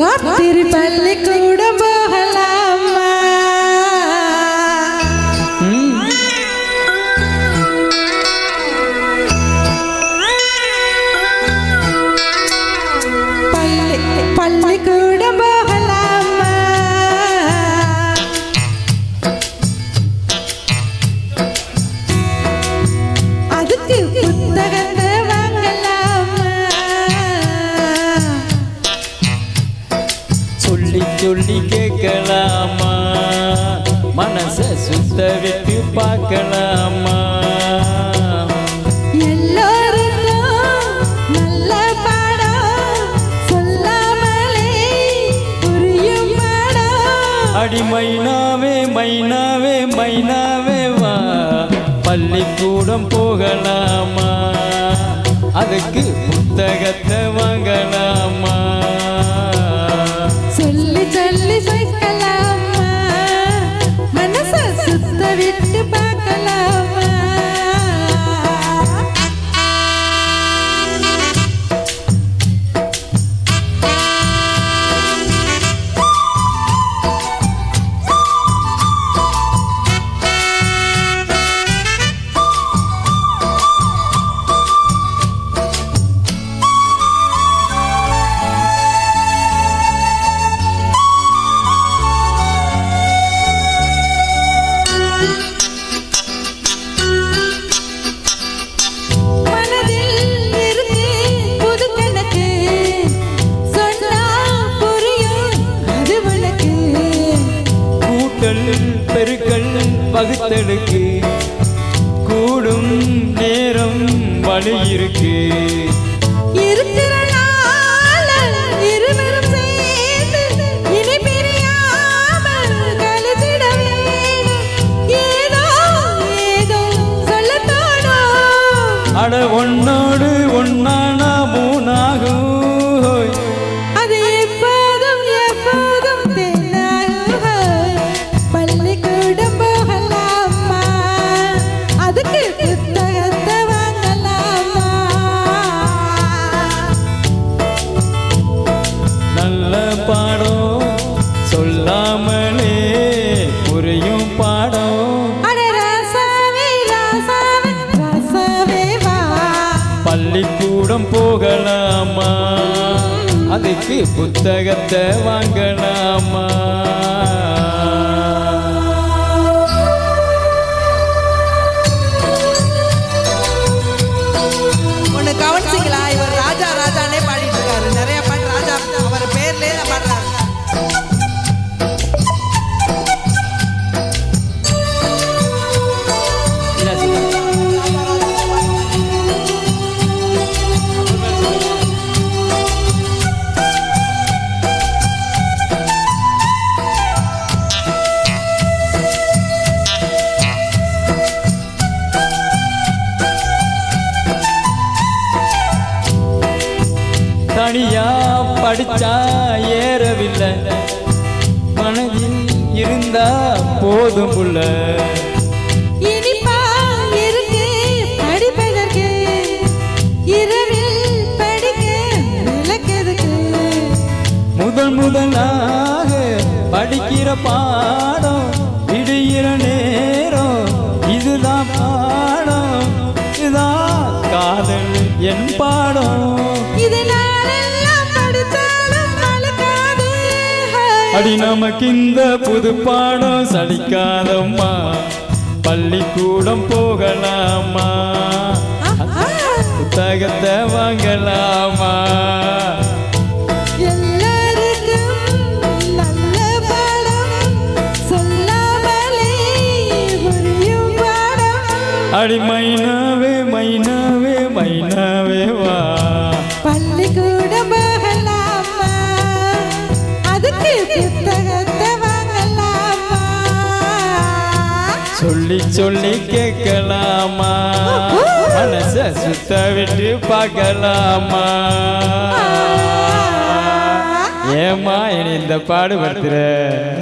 ராத்திரி பள்ளிக்கூடம் போகலாமா சொல்லி கேட்கலாமா? மனச சுத்த விட்டு பார்க்கலாமா அடி மைனாவே மைனாவே மைனாவே வா. பள்ளிக்கூடம் போகலாமா? அதுக்கு புத்தகத்தை வாங்கலாமா? வகுத்தலுக்கு கூடும் நேரம் வழி இருக்கு இருக்கிற நாள் இருவரும் பாடம் சொல்லாமலே புரியும் பாடம் பள்ளிக்கூடம் போகலாமா? அதுக்கு புத்தகத்தை வாங்கலாமா? படிச்சா ஏறவில்லை. மனதில் இருந்தா போதும் புள்ள. முதல் முதலாக படிக்கிற பாடம் விடுகிற நேரம் இதுதான் பாடம். இதுதான் காதல் என் பாடம். இதனாலெல்லாம் அடி நமக்கு இந்த புது பாடம் சலிக்காதம்மா. பள்ளிக்கூடம் போகலாமா? புத்தகத்தை வாங்கலாமா? அடி மைனாவே மைனாவே மைனாவே சொல்லி சொல்லி கேட்கலாமா? மனச சுத்த விட்டு பார்க்கலாமா? ஏமா என்னை இந்த பாடுபடுத்துற